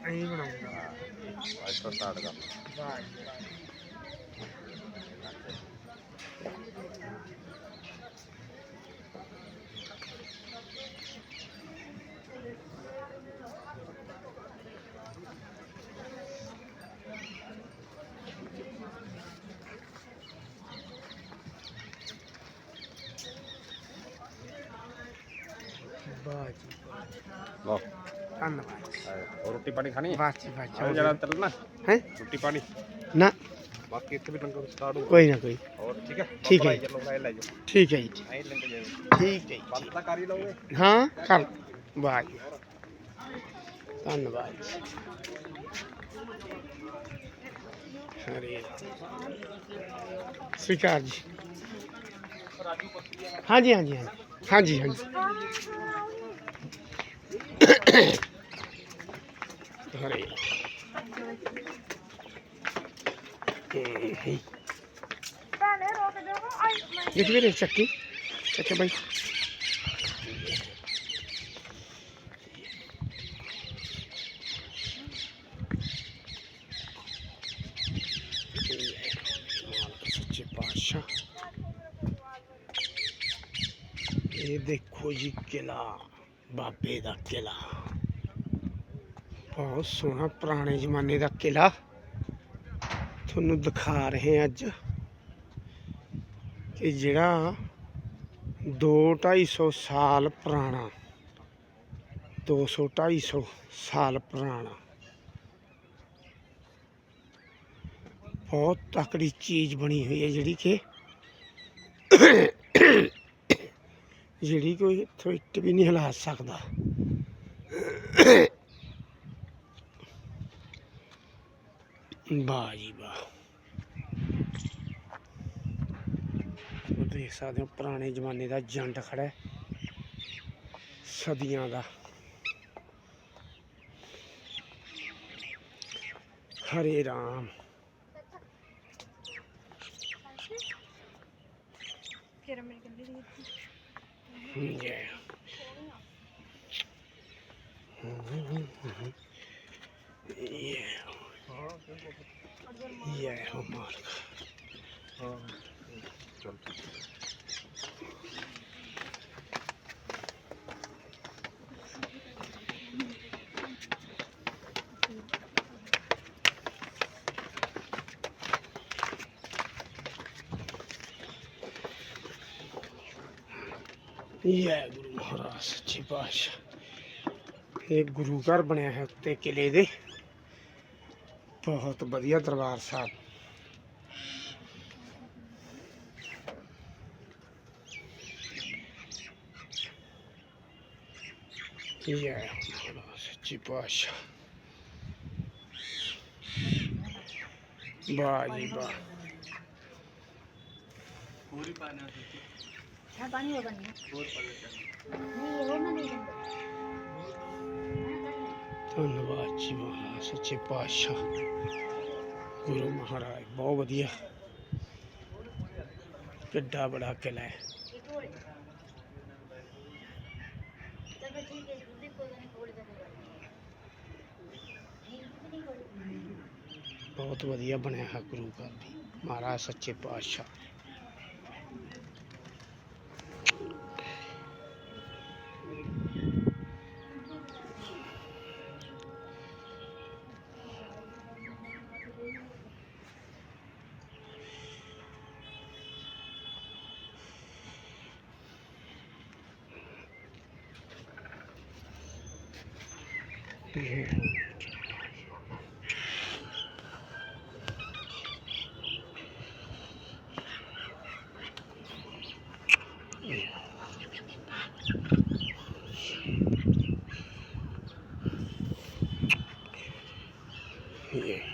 ਐਂ ਬਣਾਉਂਗਾ ਹਾਂ ਅੱਜ ਤੋਂ ਸਟਾਰਟ ਕਰ ਵਾਹ ਜੀ ਵਾਹ। ਵਾਹ ਜੀ ਲੋ ਧੰਨਵਾਦ और रोटी पानी खानी बस बस और जरा चलना है? रोटी पानी? ना। बाकी इतने भी लंगर स्टार्ट हो कोई ना कोई। और ठीक है? ठीक है। ठीक है ठीक। है पत्ता कारी लोगे हाँ। कर बाय। धन्यवाद। अरे। स्वीकार जी। हाँ जी हाँ जी हाँ जी। हाँ जी हाँ जी। धरे mm-hmm. चक्की चक्के भाई। ये देखो जी किला बापे का किला। ਬਹੁਤ ਸੋਹਣਾ ਪੁਰਾਣੇ ਜ਼ਮਾਨੇ ਦਾ ਕਿਲਾ ਤੁਹਾਨੂੰ ਦਿਖਾ ਰਹੇ ਹਾਂ ਅੱਜ ਕਿ ਜਿਹੜਾ 2 250 ਸਾਲ ਪੁਰਾਣਾ 200 250 ਸਾਲ ਪੁਰਾਣਾ। ਬਹੁਤ ਤਕੜੀ ਚੀਜ਼ ਬਣੀ ਹੋਈ ਹੈ ਜਿਹੜੀ ਕਿ, ਜਿਹੜੀ ਕੋਈ ਇੱਥੋਂ ਇੱਟ ਵੀ ਨਹੀਂ ਹਿਲਾ ਸਕਦਾ। ਵਾਹ ਜੀ ਵਾਹ। ਉਹ ਦੇਖ ਸਕਦੇ ਹੋ ਪੁਰਾਣੇ ਜ਼ਮਾਨੇ ਦਾ ਜੰਡ ਖੜਾ ਹੈ। ਸਦੀਆਂ ਦਾ। ਹਰੇ ਰਾਮ। ਫਿਰ ਮੇਰੇ ਕੰਦੇ ਦੀ Yeah. यह गुरु महाराज सच्ची पातशाह एक गुरु घर बनया है उत्ते किले दे। बहुत बढ़िया दरबार साहब। ਬਣੀ ਨਹੀਂ ਉਹ ਮੈਂ ਨਹੀਂ ਦਿੰਦਾ ਧੰਨਵਾਦ ਜੀ ਮਹਾਰਾਜ ਸੱਚੇ ਪਾਤਸ਼ਾਹ ਗੁਰੂ ਮਹਾਰਾਜ ਬਹੁਤ ਵਧੀਆ ਕਿੱਡਾ ਬੜਾ ਕਿਲਾ ਹੈ ਬਹੁਤ ਵਧੀਆ ਬਣਿਆ ਹੈ ਗੁਰੂ ਘਰ ਵੀ ਮਹਾਰਾਜ ਸੱਚੇ ਪਾਤਸ਼ਾਹ। be. Yeah.